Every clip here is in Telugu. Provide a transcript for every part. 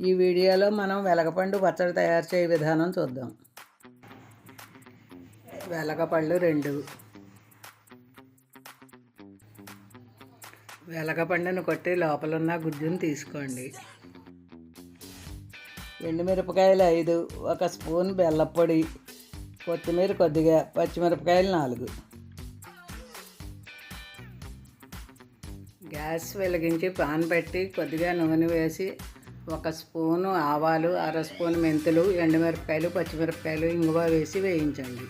ఈ వీడియోలో మనం వెలగపండు పచ్చడి తయారు చేయ విధానం చూద్దాం. వెలగపళ్ళు రెండు. వెలగపండును కొట్టి లోపలున్న గుజ్జును తీసుకోండి. ఎండుమిరపకాయలు ఐదు ఒక స్పూన్ బెల్లపొడి కొత్తిమీర కొద్దిగా పచ్చిమిరపకాయలు నాలుగు. గ్యాస్ వెలిగించి పాన్ పెట్టి కొద్దిగా నూనె వేసి ఒక స్పూను ఆవాలు అర స్పూన్ మెంతులు ఎండుమిరపకాయలు పచ్చిమిరపకాయలు ఇంగువ వేసి వేయించండి.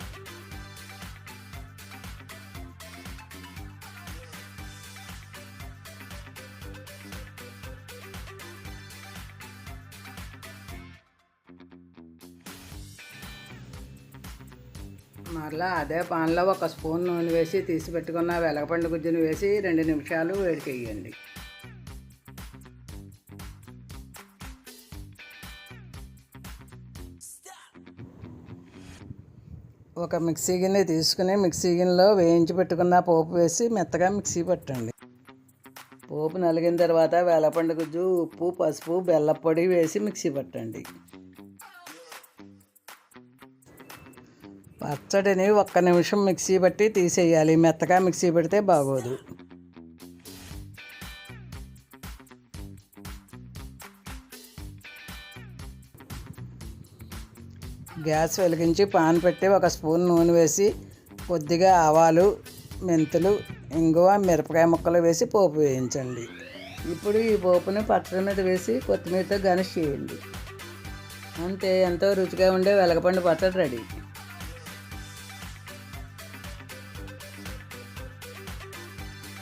మరలా అదే పాన్లో ఒక స్పూన్ నూనె వేసి తీసి పెట్టుకున్న వెలగపండు గుజ్జును వేసి రెండు నిమిషాలు వేడి చేయండి ఒక మిక్సీ గిన్నె తీసుకుని మిక్సీ గిన్నెలో వేయించి పెట్టుకున్న పోపు వేసి మెత్తగా మిక్సీ పట్టండి. పోపు నలిగిన తర్వాత వేలపండు గుజ్జు ఉప్పు పసుపు బెల్లపొడి వేసి మిక్సీ పట్టండి. పచ్చడిని ఒక్క నిమిషం మిక్సీ పట్టి తీసేయాలి. మెత్తగా మిక్సీ పెడితే బాగోదు. గ్యాస్ వెలిగించి పాన్ పెట్టి ఒక స్పూన్ నూనె వేసి కొద్దిగా ఆవాలు మెంతులు ఇంగువ మిరపకాయ ముక్కలు వేసి పోపు వేయించండి. ఇప్పుడు ఈ పోపుని పచ్చడి మీద వేసి కొత్తిమీరతో గనిష్ చేయండి. అంతే ఎంతో రుచిగా ఉండే వెలగపండు పచ్చడి రెడీ.